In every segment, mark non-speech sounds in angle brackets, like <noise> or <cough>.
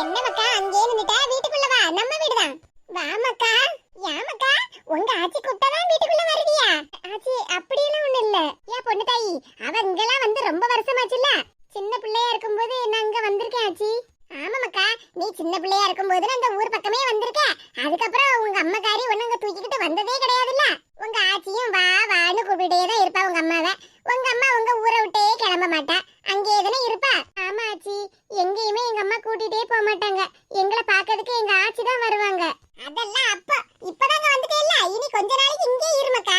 என்ன மக்கா அங்கே நின்னுட்ட? வீட்டுக்குள்ள வா. நம்ம வீடுதான். வா மக்கா யாமக்கா உங்க ஆச்சி கூப்பிட்டாதான் வீட்டுக்குள்ள வருவியா? ஆச்சி அப்படியெல்லாம் ஒண்ணு இல்ல. ஏன் பொண்ணு தாயி அவ இங்கெல்லாம் வந்து ரொம்ப வருஷமாச்சுல்ல? சின்ன பிள்ளையா இருக்கும்போது நான் இங்க வந்திருக்கேன் ஆச்சி. ஆமாமாக்கா நீ சின்ன பிள்ளையா இருக்கும்போது அந்த இந்த ஊர் பக்கமே வந்திருக்க அதுக்கப்புறம் உங்க அம்மக்காரி ஒண்ணு அங்க தூக்கிக்கிட்டு வந்ததே கிடையாதுல்ல? உங்க ஆச்சியும் வா வான்னு கூப்பிட்டே தான் இருப்பா உங்க அம்மாவை. உங்க அம்மா உங்க ஊரை விட்டே கிளம்ப மாட்டா. அங்கே எதுனா இருப்பா? ஆமா ஆச்சி. எங்கேயுமே எங்க அம்மா கூட்டிட்டே போக மாட்டாங்க. எங்களை பாக்கிறதுக்கு எங்க ஆச்சி தான் வருவாங்க. அதெல்லாம் அப்ப. இப்பதாங்க வந்துட்டேல்ல இனி கொஞ்ச நாளைக்கு இங்கே இருமக்கா.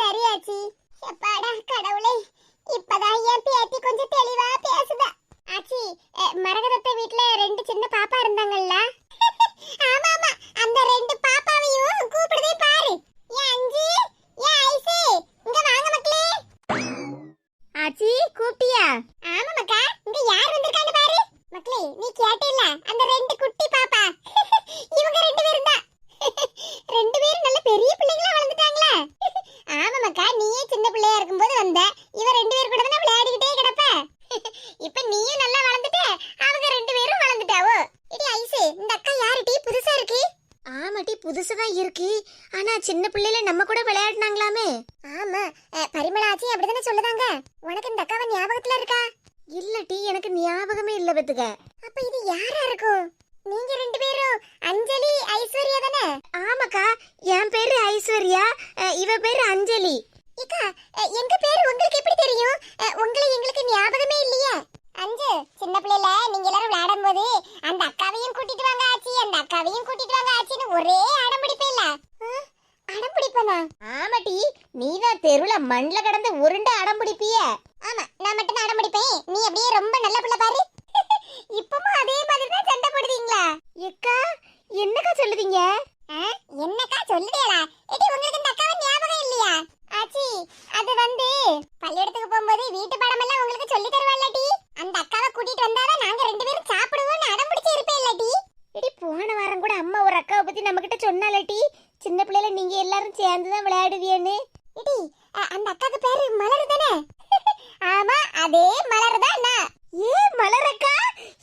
சரி ஆச்சி. எப்பாடா கடவுளே. இப்பதான் என் பேத்தி கொஞ்சம் தெளிவா பேசுதா. ஆச்சி மரகதத்தை வீட்ல ரெண்டு சின்ன பாப்பா இருந்தாங்கல்ல ஆமா ஆமா அந்த ரெண்டு பாப்பாவையும் கூப்பிடுதே பாரு ஏன் அஞ்சு ஏன் ஐசு இங்க வாங்க மக்களே ஆச்சி கூப்பிட்டியா ஆமா மக்கா இங்க யார் வந்திருக்காங்க பாரு மக்களே நீ கேட்டில்ல அந்த ரெண்டு குட்டி பாப்பா இவங்க ரெண்டு பேரும் தான் ரெண்டு பேரும் நல்ல பெரிய பிள்ளைங்களா வளர்ந்துட்டாங்களா ஆமா மக்கா நீயே சின்ன பிள்ளையா இருக்கும்போது வந்த இவ ரெண்டு பேர் கூட தானே விளையாடிக்கிட்டே கிடப்ப இப்ப நீயும் நல்லா வளர்ந்துட்ட அவங்க ரெண்டு பேரும் வளர்ந்துட்டாவோ இடி ஐசு இந்த அக்கா யாரு டீ புதுசா இருக்கு ஆமாட்டி புதுசு தான் இருக்கு ஆனா சின்ன பிள்ளைல நம்ம கூட விளையாடினாங்களாமே ஆமா அஹ், பரிமளா ஆச்சி அப்படிதானே சொல்லுதாங்க உனக்கு இந்த அக்காவை ஞாபகத்துல இருக்கா இல்லட்டி எனக்கு ஞாபகமே இல்ல பத்துக்க அப்ப இது யாரா இருக்கும்? நீங்க ரெண்டு பேரும் அஞ்சலி ஐஸ்வர்யா தானே? ஆமாக்கா என் பேரு ஐஸ்வர்யா இவ பேரு அஞ்சலி. இக்கா எங்க பேர் உங்களுக்கு எப்படி தெரியும்? உங்களை எங்களுக்கு ஞாபகமே இல்லையே. அஞ்சு சின்ன பிள்ளைல நீங்க எல்லாரும் விளையாடும் போது அந்த அக்காவையும் கூட்டிட்டு வாங்க ஆச்சி. அந்த அக்காவையும் கூட்டிட்டு வாங்க ஆச்சின்னு ஒரே அடம் பிடிப்பேல அடம் பிடிப்பனா ஆமாட்டி நீதான் தெருவுல மண்ல கடந்து உருண்டு அடம் பிடிப்பிய ஆமா நான் மட்டும் தான் அடம் பிடிப்பேன் நீ அப்படியே ரொம்ப நல்ல பிள்ளை பாரு. இப்பவும் அதே மாதிரி தான் சண்டை போடுவீங்களா? எக்கா என்னக்கா சொல்லுதீங்க? ஆ, என்னக்கா சொல்லுடேடா எடி உங்களுக்கு இந்த அக்காவை ஞாபகம் இல்லையா? ஆச்சி அது வந்து பள்ளியிடத்துக்கு போகும்போது வீட்டு பாடம் எல்லாம் உங்களுக்கு சொல்லி தருவாள்லடி அந்த அக்காவை கூட்டிட்டு வந்தாதான் நாங்க ரெண்டு பேரும் சாப்பிடுவோம்னு அடம் பிடிச்சு இருப்பேன் இல்லடி எடி போன வாரம் கூட அம்மா ஒரு அக்காவை பத்தி நம்ம கிட்ட சொன்னாலட்டி சின்ன பிள்ளைல நீங்க எல்லாரும் சேர்ந்து தான் விளையாடுவியன்னு எடி அ- அந்த அக்காக்கு பேரு மலர் தானே ஆமா அதே மலர் தான் நான் ஏ மலரக்கா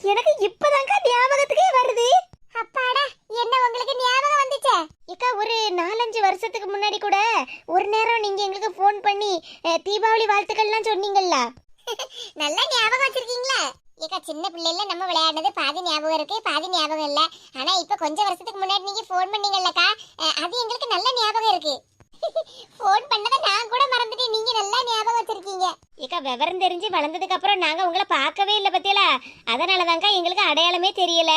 எனக்கு இப்பதான்க்கா ஞாபகத்துக்கே வருது அப்பாடா என்ன உங்களுக்கு ஞாபகம் வந்துச்சே ஏக்கா ஒரு நாலஞ்சு வருஷத்துக்கு முன்னாடி கூட ஒரு நேரம் நீங்க எங்களுக்கு ஃபோன் பண்ணி அஹ், தீபாவளி வாழ்த்துக்கள்லாம் சொன்னீங்கல்ல நல்லா ஞாபகம் வச்சிருக்கீங்களா ஏக்கா சின்ன பிள்ளைல நம்ம விளையாடுனது பாதி ஞாபகம் இருக்கு பாதி ஞாபகம் இல்ல ஆனா இப்ப கொஞ்ச வருஷத்துக்கு முன்னாடி நீங்க ஃபோன் பண்ணீங்கல்லக்கா அஹ், அது எங்களுக்கு நல்ல ஞாபகம் இருக்கு ஃபோன் பண்ணதை நான் கூட மறந்துட்டேன் நீங்க நல்லா ஞாபகம் வச்சிருக்கீங்க ஏக்கா விவரம் தெரிஞ்சு வளர்ந்ததுக்கு அப்புறம் நாங்க உங்களை பார்க்கவே இல்லை பத்தியலா அதனாலதான்க்கா எங்களுக்கு அடையாளமே தெரியல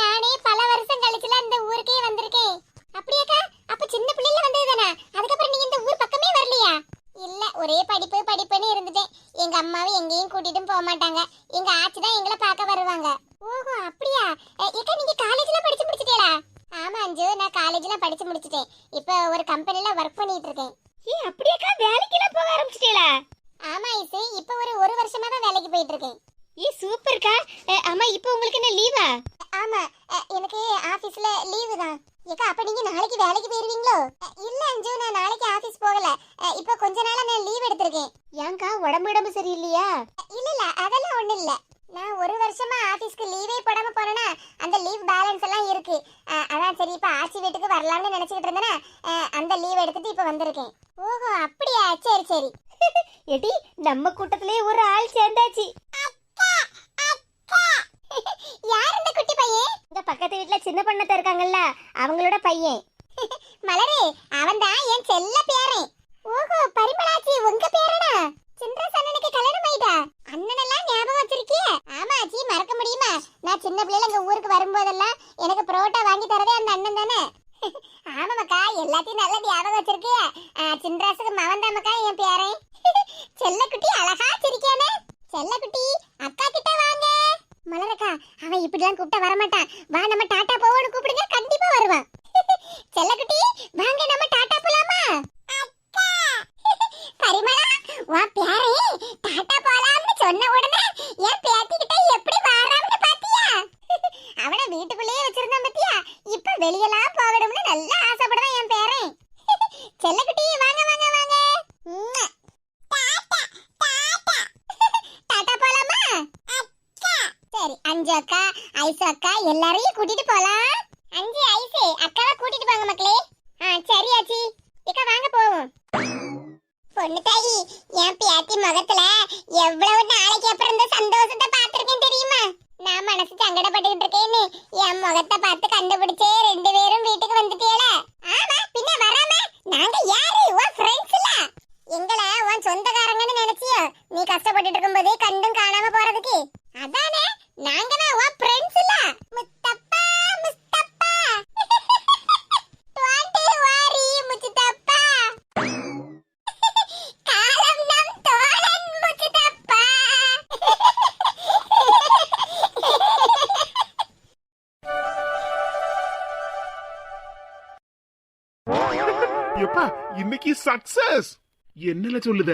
நானே பல வருஷம் கழிச்சுல இந்த ஊருக்கே வந்திருக்கேன். அப்படியாக்கா? அப்ப சின்ன பிள்ளைல வந்தது தானே அதுக்கப்புறம் நீங்க இந்த ஊர் பக்கமே வரலையா? இல்ல ஒரே படிப்பு படிப்புன்னு இருந்துட்டேன். எங்க அம்மாவும் எங்கேயும் கூட்டிட்டும் போக மாட்டாங்க. எங்க ஆச்சி தான் எங்களை பார்க்க வருவாங்க. ஓஹோ அப்படியா? ஏக்கா நீங்க காலேஜ்ல படிச்சு முடிச்சிட்டீங்களா? ஆமா அஞ்சு நான் காலேஜ்ல படிச்சு முடிச்சிட்டேன். இப்போ ஒரு கம்பெனில ஒர்க் பண்ணிட்டு இருக்கேன். ஏ அப்படியாக்கா வேலைக்கெல்லாம் போக ஆரம்பிச்சிட்டீங்களா? ஆமா ஐசு. இப்போ ஒரு ஒரு வருஷமா தான் வேலைக்கு போயிட்டு இருக்கேன். ஏ சூப்பர்க்கா. அம்மா இப்போ உங்களுக்கு என்ன லீவா? ஆமா எனக்கு ஆபீஸ்ல லீவு தான். ஏக்கா அப்ப நீங்க நாளைக்கு வேலைக்கு போயிருவீங்களோ? இல்ல அஞ்சு நான் நாளைக்கு ஆபீஸ் போகல. இப்போ கொஞ்ச நாளா நான் லீவ் எடுத்திருக்கேன். ஏன்க்கா உடம்பு உடம்பு சரியில்லையா? இல்ல இல்ல அதெல்லாம் ஒண்ணு இல்ல. நான் ஒரு வருஷமா ஆபீஸ்க்கு லீவே போடாம போனேன்னா அந்த லீவ் பேலன்ஸ் எல்லாம் இருக்கு. அதான் சரி இப்ப ஆச்சி வீட்டுக்கு வரலாம்னு நினைச்சுக்கிட்டு இருந்தேனா அந்த லீவ் எடுத்துட்டு இப்ப வந்திருக்கேன். ஓஹோ அப்படியா? சரி சரி. <laughs> ஏடி நம்ம கூட்டத்திலேயே ஒரு ஆள் சேர்ந்தாச்சு. <laughs> யார் இந்த குட்டி பையன் இந்த பக்கத்து வீட்ல சின்ன பண்ணத்தை இருக்காங்கல்ல அவங்களோட பையன் <laughs> மலரே அவன் தான் என் செல்ல பேரன் ஓஹோ பரிமளாச்சி உங்க பேரனா? சின்ரஸ் அண்ணனுக்கு கல்யாணம் ஆயிட்டா? அண்ணனெல்லாம் ஞாபகம் வச்சிருக்கிய? ஆமா ஆச்சி மறக்க முடியுமா? நான் சின்ன பிள்ளைல எங்க ஊருக்கு வரும்போதெல்லாம் எனக்கு புரோட்டா வாங்கி தரதே அந்த அண்ணன் தானே? <laughs> ஆமாமக்கா எல்லாத்தையும் நல்லா ஞாபகம் வச்சிருக்கிய. சின்ராசுக்கு மவன் தான் மக்கா என் பேரன் செல்லக்குட்டி அழகா சிரிக்கானே. செல்லக்குட்டி அக்கா கிட்ட வாங்க. மலரக்கா அவன் இப்படிலாம் கூப்பிட்டா வரமாட்டான். வா நம்ம டாட்டா போவோம் கூப்பிடுங்க கண்டிப்பா வருவான் செல்லக்குட்டி வாங்க நம்ம டாடா போலாமா பரிமளா உன் பேரே டாடா போலாம்னு சொன்ன உடனே என் பேத்தி கிட்ட எப்படி வாராம்னு பாத்தியா அவன வீட்டுக்குள்ளேயே வச்சிருந்தான் பாத்தியா இப்ப வெளியெல்லாம் போகணும்னு நல்லா ஆசைப்படுறான் என் பேரன் செல்லக்குட்டி வாங்க வாங்க வாங்க உம்மா. டாடா டாடா டாடா போலாமா சரி அஞ்சு அக்கா ஐசு அக்கா எல்லாரையும் கூட்டிட்டு போலாம் அஞ்சு ஐசு அக்காவை கூட்டிட்டு போங்க மக்களே ஆ சரி ஆச்சி இக்கா வாங்க போவோம் பொண்ணு தாயி என் பேத்தி முகத்துல எவ்வளவு நாளைக்கு அப்புறம் இந்த சந்தோஷத்தை பார்த்திருக்கேன் தெரியுமா நான் மனசு சங்கடப்பட்டுக்கிட்டு இருக்கேன்னு என் முகத்தை பார்த்து கண்டுபிடிச்சே ரெண்டு பேரும் வீட்டுக்கு வந்துட்டே என்னல சொல்லுத?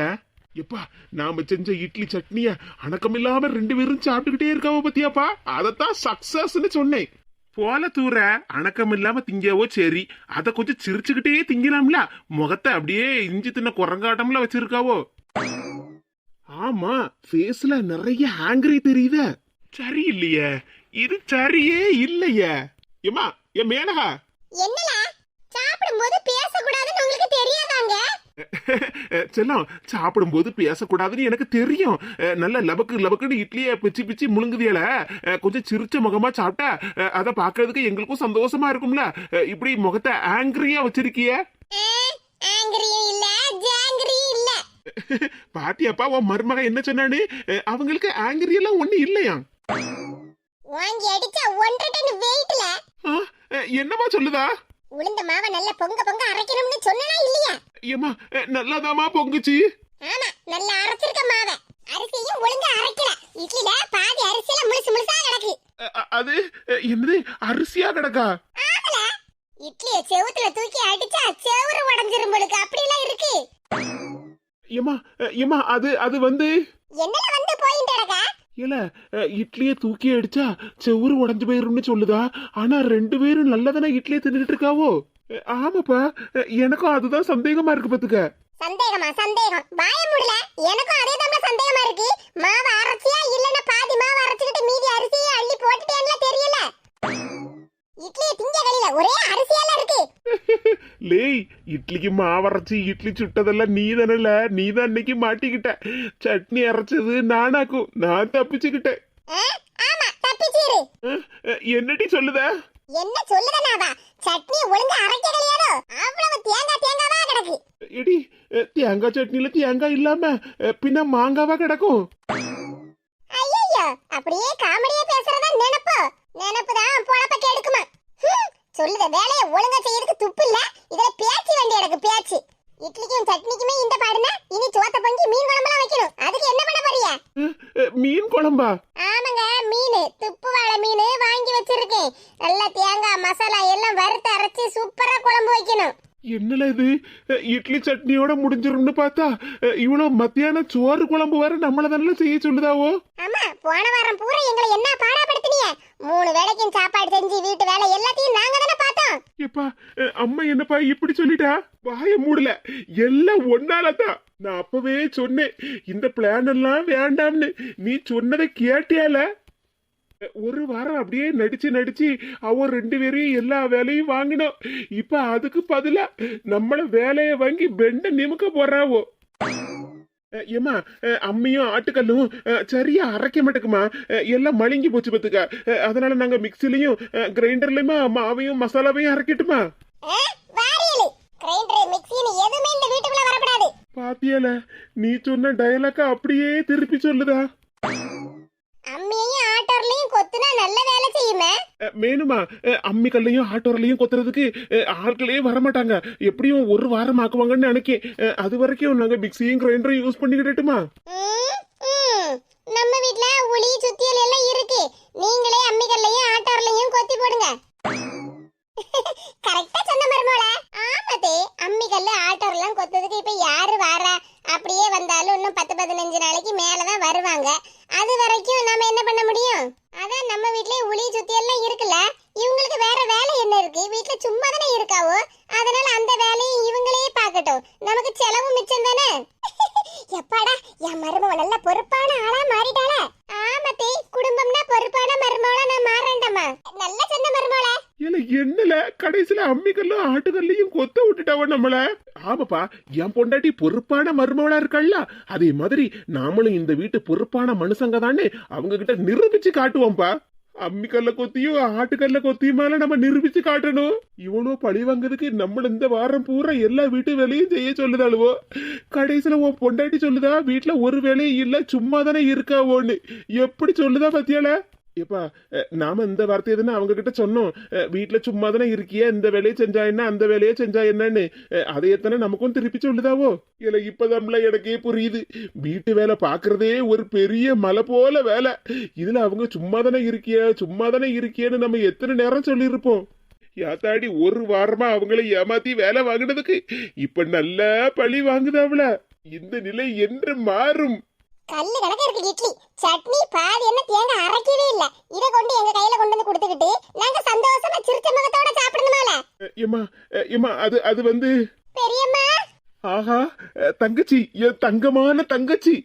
எப்பா நாம செஞ்ச இட்லி சட்னிய அணக்கமில்லாம ரெண்டு பேரும் சாப்பிட்டுக்கிட்டே இருக்காவ பத்தியாப்பா? அதத்தான் சக்சஸ்னு சொன்னேன். போல தூர அணக்கம் இல்லாம திங்கவோ சரி அத கொஞ்சம் சிரிச்சுக்கிட்டே திங்கலாம்ல? முகத்தை அப்படியே இஞ்சி தின்ன குரங்காட்டம்ல வச்சிருக்காவோ? ஆமா ஃபேஸ்ல நிறைய ஆங்கிரி தெரியுத? சரி இல்லையே இது சரியே இல்லையே. ஏமா என் மேனகா? என்னல? சாப்பிடும்போது பேசக்கூடாதுன்னு உங்களுக்கு தெரியாதாங்க? செல்லம் சாப்பிடும்போது பேசக்கூடாதுன்னு எனக்கு தெரியும். நல்ல லபக்கு லபக்குன்னு இட்லியை பிச்சு பிச்சு முழுங்குதியல கொஞ்சம் சிரிச்ச முகமா சாப்பிட்டா அதை பார்க்கிறதுக்கு எங்களுக்கும் சந்தோஷமா இருக்கும்ல. இப்படி முகத்தை ஆங்கிரியா வச்சிருக்கிய? பாட்டியாப்பா உன் மருமக என்ன சொன்னானு அவங்களுக்கு ஆங்கிரி எல்லாம் ஒண்ணு இல்லையா என்னம்மா சொல்லுதா? உளுந்த மாவை நல்ல பொங்க பொங்க அரைக்கணும்னு சொன்னா இல்லையா? ஏமா நல்லாதாமா பொங்குச்சு? ஆமா நல்லா அரைச்சிருக்க மாவை. அரிசியும் ஒழுங்கா அரைக்கல. இட்லில பாதி அரிசியில முழுசு முழுசா கிடக்கு. அது என்னது அரிசியா கிடக்கா? ஆமல இட்லிய செவுத்துல தூக்கி அடிச்சா செவுரு உடைஞ்சிரும் போலுக்கு. அப்படி எல்லாம் இருக்கு ஏமா ஏமா அது அது வந்து? என்னல வந்து போயிட்டு கிடக்கா? இல்ல இட்லிய தூக்கி அடிச்சா செவுரு உடைஞ்சு போயிரும்னு சொல்லுதா? ஆனா ரெண்டு பேரும் நல்லதானே இட்லியை தின்னுட்டு இருக்காவோ? ஆமாப்பா எனக்கும் அதுதான் சந்தேகமா இருக்கு பாத்துக்க சந்தேகமா? சந்தேகம். வாய முடியல எனக்கும் அதே தான் சந்தேகமா இருக்கு. மாவு அரைச்சியா இல்லன்னா பாதி மாவு அரைச்சிக்கிட்டு மீதி அரிசியை அள்ளி போட்டுட்டேன்ல தெரியல. இட்லியை திங்க கழியில ஒரே அரிசியால இருக்கு. <laughs> லேய் இட்லிக்கு மாவரைச்சு இட்லி சுட்டதெல்லாம் நீ தானல நீ தான் அன்னைக்கு மாட்டிக்கிட்ட. சட்னி அரைச்சது நானாக்கும். நான் தப்பிச்சுக்கிட்டேன்? ஆமா தப்பிச்சிரு என்னடி சொல்லுத? என்ன சொல்லுதனாவா சட்னி ஒழுங்கா அரைக்க கிடையாதோ அவ்வளவு தேங்காய் தேங்காவா கிடக்கு. எடி தேங்காய் சட்னில தேங்காய் இல்லாம பின்ன மாங்காவா கிடக்கும். ஐயோ அப்படியே காமெடியா பேசுறதா நினைப்பு. நினைப்பு தான் பொழப்ப கெடுக்குமா சொல்லுத வேலைய ஒழுங்கா செய்யறதுக்கு துப்பு இல்ல? இதுல பேச்சு வேண்டி எனக்கு பேச்சு. இட்லிக்கும் சட்னிக்குமே இந்த பாடுனா இனி சோத்த பொங்கி மீன் குழம்புலாம் வைக்கணும். அதுக்கு என்ன பண்ண போறியா? மீன் குழம்பா? ஆமாங்க மீன். துப்பு வாழை மீன் வாங்கி வச்சிருக்கேன். நல்லா தேங்காய் மசாலா எல்லாம் வறுத்து அரைச்சி சூப்பரா குழம்பு வைக்கணும். என்னல இது இட்லி சட்னியோட முடிஞ்சிரும்னு பார்த்தா அஹ் இவ்வளவு மத்தியானம் சோறு குழம்பு வேற நம்மள தானே செய்ய சொல்லுதாவோ? ஆமா போன வாரம் பூரா எங்களை என்ன பாடாப்படுத்தினிய மூணு வேளைக்கும் சாப்பாடு செஞ்சு வீட்டு வேலை எல்லாத்தையும் நாங்க தானே பார்த்தோம். எப்பா அம்மா என்னப்பா இப்படி சொல்லிட்டா? வாய மூடல. எல்லாம் ஒன்னாலதான் நான் அப்பவே சொன்னேன் இந்த பிளான் எல்லாம் வேண்டாம்னு. நீ சொன்னதை கேட்டியால? ஒரு வாரம் அப்படியே நடிச்சு நடிச்சு அவ ரெண்டு பேரையும் எல்லா வேலையும் வாங்கினோம் இப்ப அதுக்கு பதிலா நம்மள வேலைய வாங்கி பெண்ட நிமுக்க போறாவோ? அஹ் அம்மியும் ஆட்டுக்கல்லும் சரியா அரைக்க மாட்டேக்குமா எல்லாம் மழுங்கி போச்சு பத்துக்க அதனால நாங்க மிக்சிலையும் கிரைண்டர்லயுமா மாவையும் மசாலாவையும் அரைக்கட்டுமா? பாத்தியால நீ சொன்ன டயலாக்க அப்படியே திருப்பி சொல்லுதா? அம்மியையும் ஆட்டோர்லயும் கொத்துனா நல்ல வேலை செய்யுமே? அஹ் அம்மி கல்லையும் ஆட்டோரலையும் கொத்துறதுக்கு ஆட்களே வரமாட்டாங்க. எப்படியும் ஒரு வாரம் ஆக்குவாங்கன்னு நினைக்கேன். அது வரைக்கும் நாங்க மிக்சியும் கிரைண்டரும் யூஸ் பண்ணிக்கிட்டுமா. நம்ம வீட்ல உளி சுத்தியல் எல்லாம் இருக்கு. நீங்களே அம்மிகள்லயும் ஆட்டோர்லயும் கொத்தி போடுங்க. <laughs> கரெக்டா சொன்ன மருமோள ஆமாதே அம்மிகல்ல ஆட்டோர்லாம் கொத்ததுக்கு இப்ப யாரு வாரா? அப்படியே வந்தாலும் இன்னும் பத்து பதினஞ்சு நாளைக்கு மேலதான் வருவாங்க. அது வரைக்கும் நாம என்ன பண்ண முடியும்? அதான் நம்ம வீட்லயே உளி சுத்தியெல்லாம் இருக்குல்ல? இவங்களுக்கு வேற வேலை என்ன இருக்கு? வீட்டுல சும்மா தானே இருக்காவோ? அதனால அந்த வேலையை இவங்களே பார்க்கட்டும். நமக்கு செலவும் மிச்சம் தானே? <laughs> எப்பாடா என் மருமவ நல்ல பொறுப்பான ஆளா மாறிட்டாள ஆமத்தே குடும்பம்னா பொறுப்பான என்னல கடைசியில அம்மிக்கல்லும் ஆட்டுக்கல்லையும் கொத்த விட்டுட்டவன் நம்மள? ஆமாப்பா என் பொண்டாட்டி பொறுப்பான மருமவளா இருக்கல்ல அதே மாதிரி நாமளும் இந்த வீட்டு பொறுப்பான மனுஷங்க தானே அவங்க கிட்ட நிரூபிச்சு காட்டுவோம்ப்பா. அம்மிக்கல்ல கொத்தியும் ஆட்டுக்கல்ல கொத்தியும் மேல நம்ம நிரூபிச்சு காட்டணும். இவனும் பழி வாங்குறதுக்கு நம்மள இந்த வாரம் பூரா எல்லா வீட்டு வேலையும் செய்ய சொல்லுதாளுவோ. கடைசியில உன் பொண்டாட்டி சொல்லுதா வீட்டுல ஒரு வேலையும் இல்ல சும்மா தானே இருக்கா இருக்காவோன்னு எப்படி சொல்லுதா பத்தியால ஏப்பா நாம இந்த வார்த்தை தானே அவங்க கிட்ட சொன்னோம். வீட்டில் சும்மா தானே இருக்கியே இந்த வேலையை செஞ்சா என்ன அந்த வேலையை செஞ்சா என்னன்னு. அதை எத்தனை நமக்கும் திருப்பி சொல்லுதாவோ? இல்ல இப்பதான்ல எனக்கே புரியுது. வீட்டு வேலை பார்க்குறதே ஒரு பெரிய மலை போல வேலை. இதில் அவங்க சும்மா தானே இருக்கியா சும்மா தானே இருக்கியேன்னு நம்ம எத்தனை நேரம் சொல்லியிருப்போம். யாத்தாடி ஒரு வாரமா அவங்கள ஏமாத்தி வேலை வாங்கினதுக்கு இப்ப நல்லா பழி வாங்குதாவல இந்த நிலை என்று மாறும். கல்லு கணக்கு இருக்கு இட்லி. சட்னி பாதி என்ன தேங்காய் அரைக்கவே இல்ல. இத கொண்டு எங்க கையில கொண்டு வந்து கொடுத்துக்கிட்டு நாங்க சந்தோஷமா சிரிச்ச முகத்தோட சாப்பிடணுமால? ஏம்மா அது அது வந்து பெரியம்மா? ஆஹா தங்கச்சி என் தங்கமான தங்கச்சி.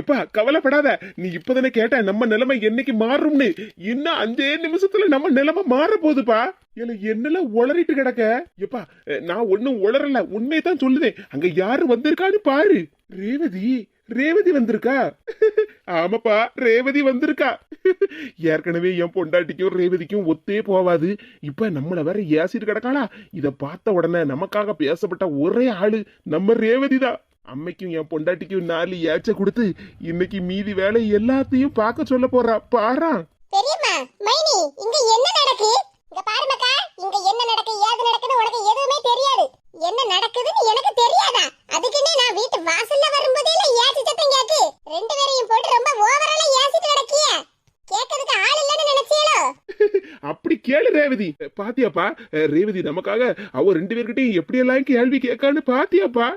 எப்பா கவலைப்படாத. நீ இப்பதானே கேட்ட நம்ம நிலைமை என்னைக்கு மாறும்னு. இன்னும் அஞ்சே நிமிஷத்துல நம்ம நிலைமை மாற போகுதுப்பா. இல்ல என்னெல்லாம் உளறிட்டு கிடக்க? எப்பா நான் ஒண்ணும் உளறல. உண்மையை தான் சொல்லுதேன். அங்க யாரு வந்திருக்கான்னு பாரு. ரேவதி ரேவதி வந்திருக்கா? ஆமாப்பா ரேவதி வந்திருக்கா. ஏற்கனவே என் பொண்டாட்டிக்கும் ரேவதிக்கும் ஒத்தே போவாது. இப்ப நம்மள வேற ஏசிட்டு கிடக்காளா? இதை பார்த்த உடனே நமக்காக பேசப்பட்ட ஒரே ஆளு நம்ம ரேவதி தான். அம்மைக்கும் என் பொண்டாட்டிக்கும் நாலு ஏச்ச கொடுத்து இன்னைக்கு மீதி வேலை எல்லாத்தையும் பார்க்க சொல்ல போறா. பாரா. பெரியம்மா மைனி இங்க என்ன நடக்கு? இங்க பாருமக்கா இங்க என்ன நடக்கு ஏது நடக்குன்னு உனக்கு எதுவுமே தெரியாது. என்ன நடக்குதுன்னு எனக்கு தெரியாதா? அதுக்குன்னே நான் வீட்டு வாசல்ல வரும்போதே ஏசி சத்தம் கேக்கு. ரெண்டு பேரையும் போட்டு ரொம்ப ஓவரால ஏசிட்டு நடக்கிய கேட்கறதுக்கு ஆள் இல்லைன்னு நினைச்சியலோ? <laughs> அப்படி கேளு ரேவதி. பாத்தியாப்பா. ரேவதி நமக்காக அவ ரெண்டு பேர்கிட்டயும் எப்படியெல்லாம் கேள்வி கேட்கான்னு பாத்தியாப்பா.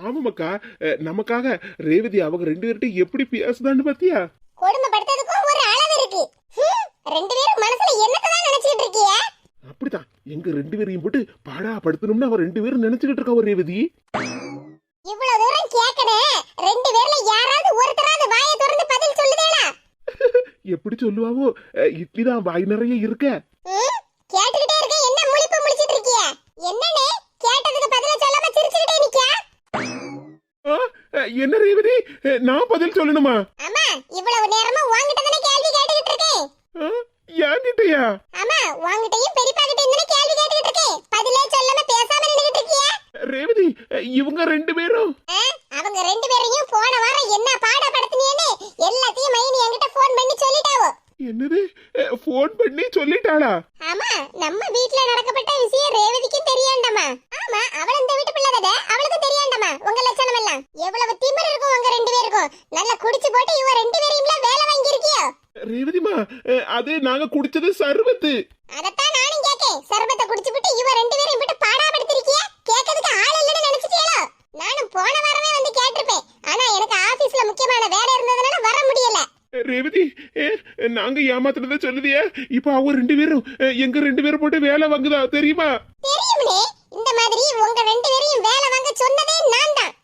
ஆமாமாக்கா நமக்காக ரேவதி அவங்க ரெண்டு பேர்கிட்டயும் எப்படி பேசுதான்னு பாத்தியா? கொடுமைப்படுத்துறதுக்கும் ஒரு அளவு இருக்கு. ரெண்டு பேரும் மனசுல என்னத்தான் நினைச்சிட்டு இருக்கிய? அப்படிதான். எங்க ரெண்டு பேரையும் போட்டு பாடா படுத்தணும்னு அவ ரெண்டு பேரும் நினைச்சுக்கிட்டு இருக்கா ஒரு ரேவதி. இவ்வளவு தூரம் கேட்கணும் ரெண்டு பேர்ல யாராவது ஒருத்தராவது வாயை திறந்து பதில் சொல்லுதேடா. எப்படி சொல்லுவாவோ? அஹ், இட்லிதான் வாய் நிறைய இருக்க. கேட்டுக்கிட்டே இருக்க. என்ன முழிப்பு முழிச்சிட்டு இருக்கிய? என்னன்னு கேட்டதுக்கு பதில சொல்லாம சிரிச்சுக்கிட்டே நிக்கியா? என்ன ரேவதி? நான் பதில் சொல்லணுமா? ஆமா இவ்வளவு நேரமா உன்கிட்ட தானே கேள்வி கேட்டுக்கிட்டு இருக்கேன். ஆமா உன்கிட்டயும் பெரியப்பா கிட்ட தானே கேள்வி கேட்டுக்கிட்டு இருக்கேன். பதிலே சொல்லாம பேசாம நின்னுகிட்டு இருக்கிய? ரேவதி அஹ், இவங்க ரெண்டு பேரும்? அவங்க ரெண்டு பேரையும் போன வாரம் என்ன பாடப்படுத்தினேன்னு எல்லாத்தையும் மைனி என்கிட்ட ஃபோன் பண்ணி சொல்லிட்டாவோ. என்னது? ஃபோன் பண்ணி சொல்லிட்டாளா? ஆமா நம்ம வீட்ல நடக்கப்பட்ட விஷயம் ரேவதிக்கும் தெரியாண்டாமா? ஆமா அவள் இந்த வீட்டு பிள்ளை தானே தெரியாண்டாமா? உங்க லட்சணம் எல்லாம் எவ்வளவு திமிர் இருக்கும் உங்க ரெண்டு பேருக்கும் நல்லா குடிச்சு போட்டு இவ ரெண்டு பேரையும் வேலை வாங்கி இருக்கியோ ரேவதிமா அஹ், அது நாங்க குடிச்சது சர்வத்து. அதத்தான் நானும் கேக்கேன் சர்பத்தை குடிச்சு விட்டு இவ ரெண்டு பேரையும் விட்டு பாடாப்படுத்திருக்கிய கேட்கறதுக்கு ஆள் இல்லைன்னு நினைச்சிட்டியலோ? நானும் போன வாரமே வந்து கேட்டிருப்பேன். ஆனா எனக்கு ஆபீஸ்ல முக்கியமான வேலை இருந்ததுனால வர முடியல. ரேவதி நாங்க ஏமாத்துறத சொல்லுதியா? இப்ப அவ ரெண்டு பேரும் எங்க ரெண்டு பேரும் போட்டு வேலை வாங்குதா தெரியுமா? தெரியும்னே. இந்த மாதிரி உங்க ரெண்டு பேரையும் வேலை வாங்க சொன்னதே நான் தான்.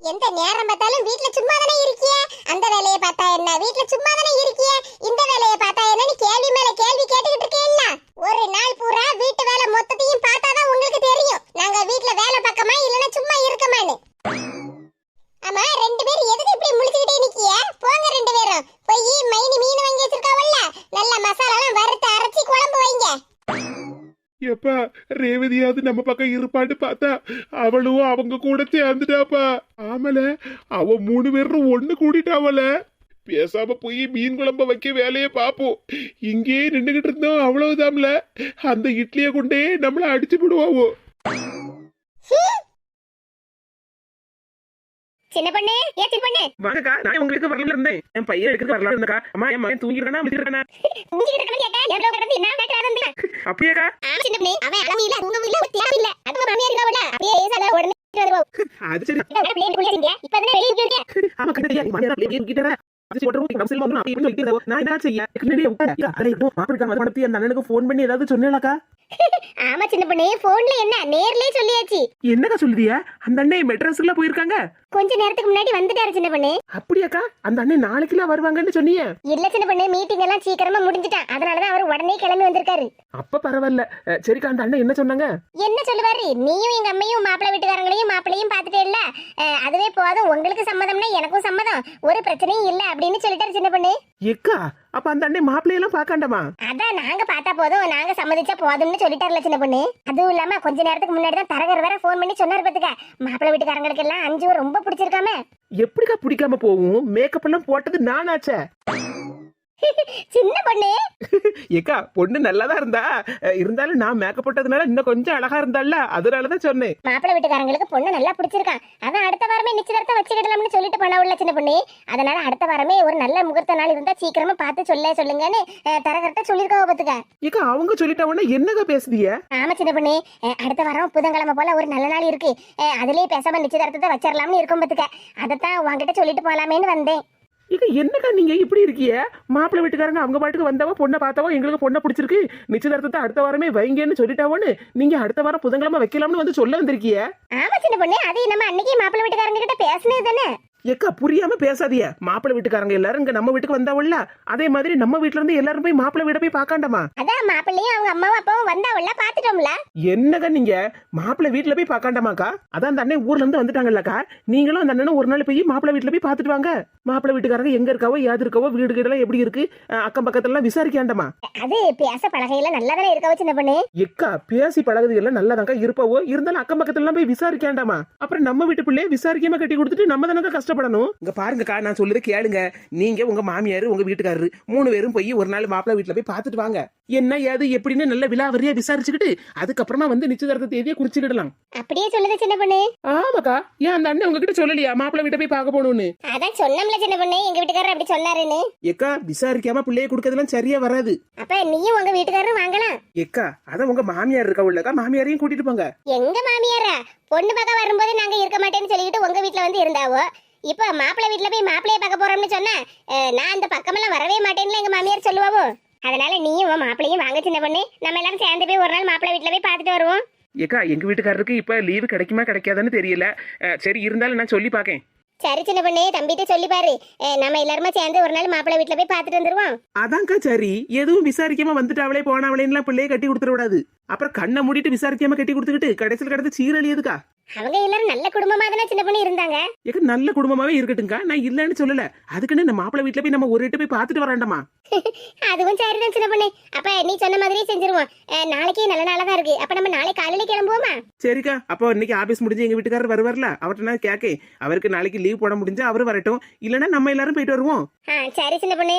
எந்த நேரம் பார்த்தாலும் வீட்ல சும்மா தானே இருக்கிய? அந்த வேலையை பார்த்தா என்ன? வீட்ல சும்மா தானே இருக்கிய? இந்த வேலையை பார்த்தா என்னன்னு கேள்வி மேல கேள்வி கேட்டுக்கிட்டு இருக்கேன்ல ஒரு நாள் பூரா வீட்டு வேலை மொத்தத்தையும் பார்த்தாதான் உங்களுக்கு தெரியும் நாங்க வீட்ல வேலை பார்க்கமா இல்லனா சும்மா இருக்கமான்னு ஆமா ரெண்டு பேரும் எதுக்கு இப்படி முழிச்சுக்கிட்டே நிக்கிய போங்க ரெண்டு பேரும் போய் மைனி மீன் வாங்கி வச்சிருக்காவல்ல நல்ல மசாலாலாம் வறுத்து அரைச்சி குழம்பு வைங்க எப்பா ரேவதியாவது நம்ம பக்கம் இருப்பான்னு பார்த்தா அவளும் அவங்க கூட சேர்ந்துட்டாப்பா. ஆமல அவ மூணு பேரும் ஒண்ணு கூட்டிட்டாவல பேசாம போய் மீன் குழம்ப வைக்க வேலையை பார்ப்போம். இங்கேயே நின்னுகிட்டு இருந்தோம் அவ்வளவுதான்ல அந்த இட்லியை கொண்டே நம்மள அடிச்சு விடுவாவோ சின்ன பொண்ணு ஏன் சின்ன பொண்ணு. வாங்கக்கா நான் உங்களுக்கு வரல இருந்தேன். என் பையன் எடுக்க வரலாம் இருந்தக்கா. அம்மா என் மகன் தூங்கிருக்கானா முடிச்சிருக்கானா மூஞ்சிக்கிட்ட கிடந்து கேட்டா எவ்வளவு கிடந்து என்ன கேட்கறாரு வந்து? அப்படியாக்கா? ஆமா சின்ன பொண்ணு அவன் அளவு இல்ல தூங்கவும் இல்ல ஒரு தேவை இல்ல. அது மாமியார் இருக்காவல அப்படியே ஏசால உடனே அது சரி. இப்பதானே வெளியே ஆமா நீ மணியா பிள்ளை கிட்ட அது போட்டு நம்ம செல்வம் அப்படி இப்படி சொல்லிட்டு நான் என்ன செய்ய? கண்ணடியே உட்கார. அரை இப்போ மாப்பிள்ளை மறுபடி அந்த அண்ணனுக்கு ஃபோன் பண்ணி ஏதாவது சொன்னேனாக்கா? <laughs> ஆமா சின்ன பொண்ணு போன்ல என்ன? நேர்லயே சொல்லியாச்சு. என்னக்கா சொல்லுதியா? அந்த அண்ணன் மெட்ராஸுக்குலாம் போயிருக்காங்க. கொஞ்ச நேரத்துக்கு முன்னாடி வந்துட்டாரு சின்ன பொண்ணு. அப்படியாக்கா? அந்த அண்ணன் நாளைக்கெல்லாம் வருவாங்கன்னு சொன்னீங்க இல்ல சின்ன பொண்ணு மீட்டிங் எல்லாம் சீக்கிரமா முடிஞ்சிட்டான் அதனாலதான் அவர் உடனே கிளம்பி வந்திருக்காரு. அப்ப பரவாயில்ல. சரிக்கா அந்த அண்ணன் என்ன சொன்னாங்க? என்ன சொல்லுவாரு? நீயும் எங்க அம்மையும் மாப்பிள்ளை வீட்டுக்காரங்களையும் மாப்பிள்ளையும் பாத்துட்டே இல்ல அதுவே போதும். உங்களுக்கு சம்மதம்னா ஒரு பிரச்சனையும் இல்ல அப்படின்னு சொல்லிட்டாரு சின்ன பொண்ணு. எக்கா அப்ப அந்த அண்ணன் மாப்பிள்ளையெல்லாம் பார்க்காண்டமா? அதான் நாங்க பார்த்தா போதும் நாங்க சம்மதிச்சா போதும்னு சொல்லிட்டாருல சின்ன பொண்ணு. அதுவும் இல்லாம கொஞ்ச நேரத்துக்கு முன்னாடி தான் தரகர் வேற ஃபோன் பண்ணி சொன்னார் பாத்துக்க. மாப்பிள்ளை வீட்டுக்காரங்களுக்கு எல்லாம் அஞ்சு ரொம்ப பிடிச்சிருக்காம. எப்படிக்கா பிடிக்காம போகும்? மேக்கப் எல்லாம் போட்டது நானாச்சே. <laughs> சின்ன பொண்ணு. ஏக்கா பொண்ணு நல்லாதான் இருந்தா. இருந்தாலும் நான் மேக்கப் போட்டதுனால இன்னும் கொஞ்சம் அழகா இருந்தால அதனாலதான் சொன்னேன். மாப்பிள்ளை வீட்டுக்காரங்களுக்கு பொண்ணு நல்லா பிடிச்சிருக்கான். அதான் அடுத்த வாரமே நிச்சயதார்த்தம் வச்சுக்கிடலாம்னு சொல்லிட்டு பண்ண உள்ள சின்ன பொண்ணு. அதனால அடுத்த வாரமே ஒரு நல்ல முகூர்த்த நாள் இருந்தா சீக்கிரமா பார்த்து சொல்ல சொல்லுங்கன்னு அஹ், தரகர்கிட்ட சொல்லிருக்காவ பாத்துக்க. ஏக்கா அவங்க சொல்லிட்டாவன்னா என்னக்கா பேசுதிய? ஆமா சின்ன பொண்ணு. அடுத்த வாரம் புதன்கிழமை போல ஒரு நல்ல நாள் இருக்கு. அதுலயே பேசாம நிச்சயதார்த்தத்தை வச்சிடலாம்னு இருக்கும் பாத்துக்க. அதைத்தான் உங்ககிட்ட சொல்லிட்டு போலாமேன்னு வந்தேன். இங்க என்னக்கா நீங்க இப்படி இருக்கிய? மாப்பிள்ளை வீட்டுக்காரங்க அவங்க பாட்டுக்கு வந்தவோ பொண்ணை பார்த்தவோ எங்களுக்கு பொண்ணை பிடிச்சிருக்கு. நிச்சயதார்த்தத்தை அடுத்த வாரமே வைங்கன்னு சொல்லிட்டாவோன்னு நீங்க அடுத்த வாரம் புதன்கிழமை வைக்கலாம்னு வந்து சொல்ல வந்திருக்கிய? ஆமா சின்ன பொண்ணு. அது நம்ம அன்னைக்கு மாப்பிள்ளை வீட்டுக்காரங்க கிட்ட பேசுனது தானே? ஏக்கா புரியாம பேசாதீங்க. மாப்பிள்ளை வீட்டுக்காரங்க எல்லாரும் இங்க நம்ம வீட்டுக்கு வந்தாவல்ல? அதே மாதிரி நம்ம வீட்ல இருந்து எல்லாரும் போய் மாப்பிள்ளை வீட போய் பார்க்காண்டமா? அதான் மாப்பிள்ளையும் அவங்க அம்மாவும் அப்பாவும் வந்தாவுல பாத்துட்டோம்ல என்னக்கா நீங்க? மாப்பிள்ளை வீட்ல போய் பார்க்காண்டாமாக்கா? அதான் அந்த அண்ணன் ஊர்ல இருந்து வந்துட்டாங்கல்லக்கா. நீங்களும் அந்த அண்ணனும் ஒரு நாள் போய் மாப்பிள்ளை வீட்ல போய் பார்த்துட்டு வாங்க. மாப்பிள்ளை வீட்டுக்காரங்க எங்க இருக்காவோ யாது இருக்காவோ வீடு கீடெல்லாம் எப்படி இருக்கு அக்கம் பக்கத்துல எல்லாம் விசாரிக்காண்டமா? அது பேச பழகையில நல்லா தானே இருக்கவ சின்ன பொண்ணு? எக்கா பேசி பழகுது எல்லாம் நல்லதாக்கா இருப்பாவோ? இருந்தாலும் அக்கம் பக்கத்துல எல்லாம் போய் விசாரிக்காண்டாமா? அப்புறம் நம்ம வீட்டு பிள்ளைய விசாரிக்காம கட்டி கொடுத்துட்டு நம்ம தானக்கா கஷ்டப்படணும். இங்க பாருங்கக்கா நான் சொல்லுறத கேளுங்க. நீங்க உங்க மாமியார் உங்க வீட்டுக்காரரு மூணு பேரும் போய் ஒரு நாள் மாப்பிள்ளை வீட்டுல போய் பார்த்துட்டு வாங்க. என்ன ஏது எப்படின்னு நல்ல விலாவரியா விசாரிச்சுக்கிட்டு அதுக்கப்புறமா வந்து நிச்சயதார்த்த தேதியை குறிச்சுக்கிடலாம். அப்படியே சொல்லுது சின்ன பொண்ணு. ஆமாக்கா ஏன் அந்த அண்ணன் உங்ககிட்ட சொல்லலையா? மாப்பிள்ளை வீட்டை போய் பார்க்க போகணும்னு. அதான் சொன்னோம்ல சின்ன பொண்ணு. எங்க வீட்டுக்காரர் அப்படி சொன்னாருன்னு. எக்கா விசாரிக்காம பிள்ளைய கொடுக்கறதெல்லாம் சரியா வராது. அப்ப நீயும் உங்க வீட்டுக்காரரும் வாங்கலாம். எக்கா அதான் உங்க மாமியார் இருக்கா உள்ளக்கா? மாமியாரையும் கூட்டிட்டு போங்க. எங்க மாமியாரா? பொண்ணு பார்க்க வரும்போது நாங்க இருக்க மாட்டேன்னு சொல்லிட்டு உங்க வீட்ல வந்து இருந்தாவோ? இப்ப மாப்பிள்ளை வீட்ல போய் மாப்பிள்ளைய பார்க்க போறோம்னு சொன்னா நான் அந்த பக்கமெல்லாம் வரவே மாட்டேன்னு எங்க மாமியார் சொல்லுவாவோ? அதனால நீயும் உன் மாப்பிள்ளையும் வாங்க சின்ன பொண்ணு. நம்ம எல்லாரும் சேர்ந்து போய் ஒரு நாள் மாப்பிள்ளை வீட்ல போய் பார்த்துட்டு வருவோம். ஏக்கா எங்க வீட்டுக்காரருக்கு இப்ப லீவு கிடைக்குமா கிடைக்காதான்னு தெரியல. சரி இருந்தாலும் நான் சொல்லி பார்க்கேன். சரி சின்ன பொண்ணு தம்பிட்ட சொல்லி பாரு. நம்ம எல்லாருமே சேர்ந்து ஒரு நாள் மாப்பிள்ளை வீட்ல போய் பார்த்துட்டு வந்துருவோம். அதான்க்கா சரி. எதுவும் விசாரிக்காம வந்துட்டாவளே போனாவளேன்னுலாம் பிள்ளைய கட்டி கொடுத்துட கூடாது. அப்புறம் கண்ணை மூடிட்டு விசாரிக்காம கட்டி கொடுத்துக்கிட்டு கடைசியில் கிடந்து சீரழியதுக்கா அவங்க எல்லாரும் நல்ல குடும்பமா தானே சின்ன பொண்ணு இருந்தாங்க? ஏக்க நல்ல குடும்பமாவே இருக்கட்டும்க்கா. நான் இல்லைன்னு சொல்லல. அதுக்குன்னு இந்த மாப்பிள்ளை வீட்டுல போய் நம்ம ஒரு எட்டு போய் பார்த்துட்டு வராண்டமா? <laughs> அதுவும் சரிதான் சின்ன பொண்ணு. அப்ப நீ சொன்ன மாதிரியே செஞ்சிருவோம். நாளைக்கு நல்ல நாளா தான் இருக்கு. அப்ப நம்ம நாளை காலையில கிளம்புவோமா? சரிக்கா. அப்போ இன்னைக்கு ஆபீஸ் முடிஞ்சு எங்க வீட்டுக்காரர் வருவார்ல அவர்கிட்ட நான் கேட்கேன் அவருக்கு நாளைக்கு லீவ் போட முடிஞ்சா அவர் வரட்டும். இல்லைன்னா நம்ம எல்லாரும் போயிட்டு வருவோம். சரி சின்ன பொண்ணு.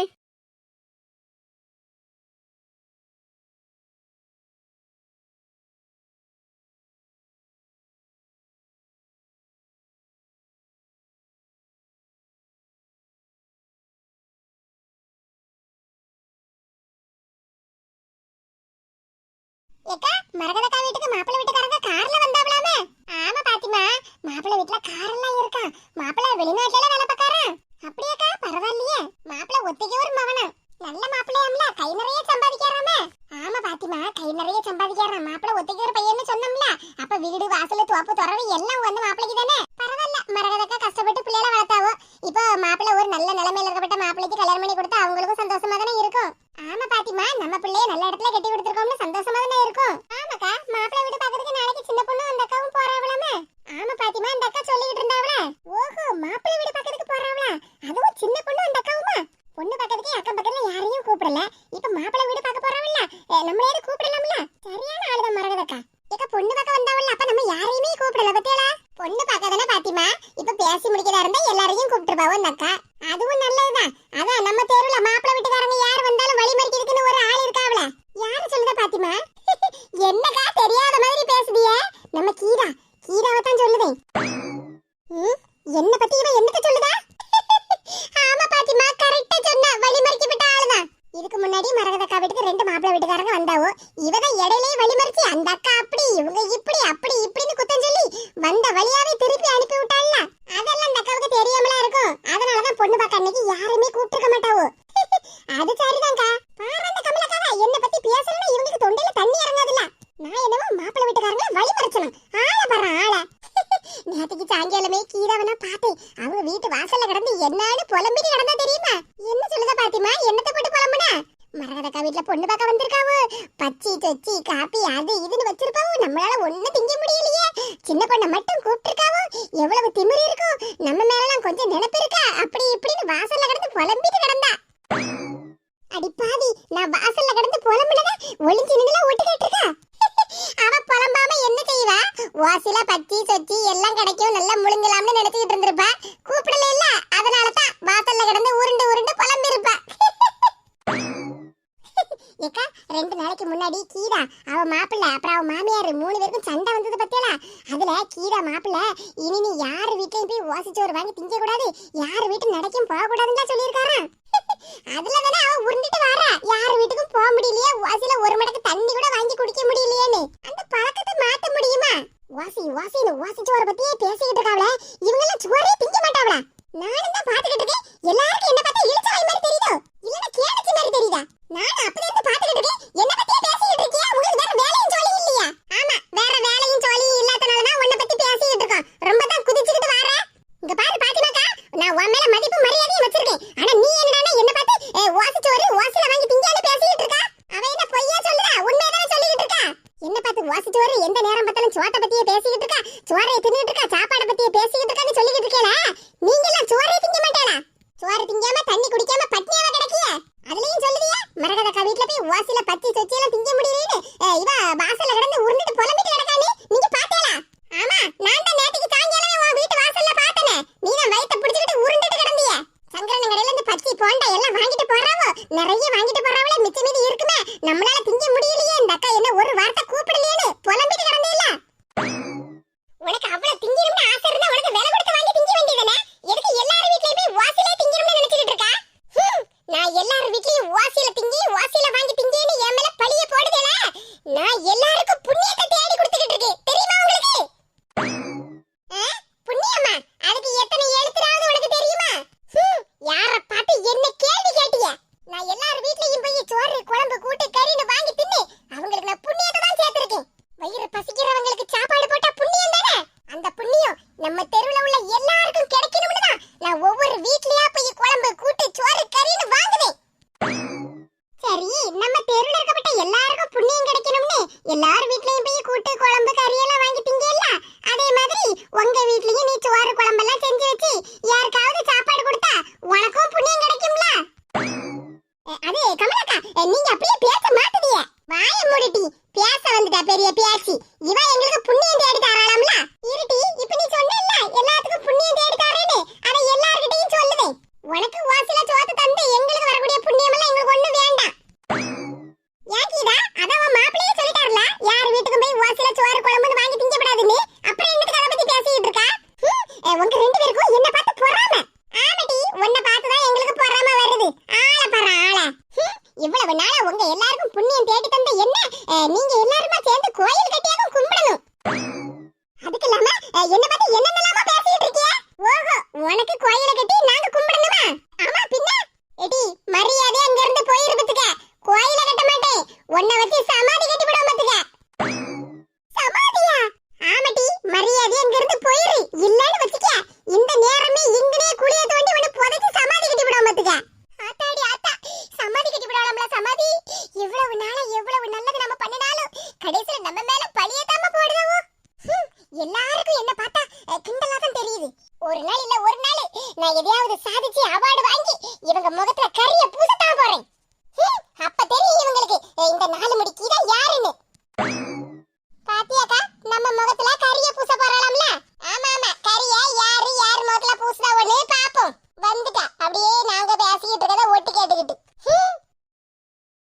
ஏக்கா மரகதக்கா வீட்டுக்கு மாப்பிள்ளை வீட்டுக்காரங்க கார்ல வந்தாவலாமே ஆமா பாத்திமா. மாப்பிள்ளை வீட்டுல கார் எல்லாம் இருக்கா? மாப்பிள்ளை வெளிநாட்டுல வேலை பார்க்கறான் அப்படியாக்கா பரவாயில்லையே. மாப்பிள்ளை ஒத்திக்க ஒரு மவனா. நல்ல மாப்பிள்ளையாம்ல கை நிறைய சம்பாதிக்கிறாமே. ஆமா பாத்திமா கை நிறைய சம்பாதிக்கிறான். மாப்பிள்ளை ஒத்திக்க ஒரு பையன்னு சொன்னோம்ல. அப்ப வீடு வாசல் துவப்பு துறவு எல்லாம் வந்து மாப்பிள்ளைக்கு தானே? பரவாயில்ல. மரகதக்கா கஷ்டப்பட்டு பிள்ளைகளை வளர்த்தாவோ. இப்போ மாப்பிள்ளை ஒரு நல்ல நிலைமையில இருக்கப்பட்ட மாப்பிள்ளைக்கு கல்யாணம் பண்ணி கொடுத்தா அவங்களுக்கும் சந்தோஷமா தானே இருக்கும்? ஆமா பாத்திமா நம்ம பிள்ளைய நல்ல இடத்துல கட்டி கொடுத்துருக்கோம்னு சந்தோஷமா தானே இருக்கும். ஆமாக்கா மாப்பிள்ளை வீடு பாக்குறதுக்கு நாளைக்கு சின்ன பொண்ணு அந்த அக்காவும் போறாவளாமே. ஆமா பாத்திமா அந்த அக்கா சொல்லிட்டு இருந்தாவள. ஓஹோ மாப்பிள்ளை வீடு பாக்குறதுக்கு போறாவளா? அதுவும் சின்ன பொண்ணு அந்த அக்காவுமா? பொண்ணு பாக்கிறதுக்கு அக்கம் பக்கத்துல யாரையும் கூப்பிடல. இப்ப மாப்பிள்ளை வீடு பார்க்க போறாவல்ல. நம்ம கூப்பிடலாம்ல? அன்னைக்கு யாருமே கூப்பிட்டுருக்க மாட்டாவோ நாளைக்கு முன்னாடி கீதா அவ மாப்பிள்ள அப்புறம் அவ மாமியார் மூணு பேருக்கும் சண்டை வந்தது பத்தியல? அதுல கீதா மாப்பிள்ள இனி நீ யார் வீட்லயும் போய் ஓசிச்சு ஒரு வாங்கி திங்க கூடாது யார் வீட்டு நடக்கும் போக கூடாதுன்னு சொல்லியிருக்காரு <laughs> அதுல தானே அவ உருண்டுட்டு வாரா யார் வீட்டுக்கும் போக முடியலையே ஓசில ஒரு மடக்கு தண்ணி கூட வாங்கி குடிக்க முடியலையேன்னு. அந்த பழக்கத்தை மாத்த முடியுமா? வாசி வாசின்னு வாசிச்சோரை பத்தியே பேசிக்கிட்டு இருக்காவல இவங்க எல்லாம் சோறே திங்க மாட்டாவளா? நானும் தான் பாத்துக்கிட்டு இருக்கேன். எல்லாருக்கும் என்ன பார்த்தா இழுச்ச வாய் மாதிரி தெரியுதோ? இல்லனா கேடுச்சு மாதிரி தெரியுதா? நான் அப்படி இருந்து பாத்துக்கிட்டு இருக்கேன். என்ன பத்தியே பேசிட்டு இருக்கியா? உங்களுக்கு வேற வேலையும் சொல்லி இல்லையா? ஆமா வேற வேலையும் சொல்லி இல்லாதனால தான் உன்னை பத்தி பேசிட்டு இருக்கோம். ரொம்ப தான் குதிச்சிட்டு வார. இங்க பாரு பாத்திமாக்கா நான் உன் மேல மதிப்பு மரியாதையும் வச்சிருக்கேன். ஆனா நீ என்னடானா என்ன பார்த்து ஓசிச்சு ஒரு ஓசில வாங்கி திங்கான்னு பேசிட்டு இருக்கா? அவ என்ன பொய்யா சொல்றா உண்மையதானே சொல்லிட்டு இருக்கா? என்ன பார்த்து ஓசிச்சு ஒரு எந்த நேரம் பார்த்தாலும் சோட்ட பத்தியே வீட்லயும் ஓசியில திங்கி ஓசியில வாங்கி திங்கின்னு என் மேல பழிய போடுதேல? நான் எல்லாருக்கும் கமலக்கா நீங்க அப்படியே பேச மாட்டுதிய வாய மூடிட்டி பேச வந்துட்டா பெரிய பேசி இவ எங்களுக்கு புண்ணியம் தேடி தராளாம்ல? இருட்டி இப்ப நீ சொன்ன எல்லாத்துக்கும் புண்ணியம் தேடி தரேன்னு. அதை எல்லார்கிட்டயும் சொல்லுவேன் உனக்கு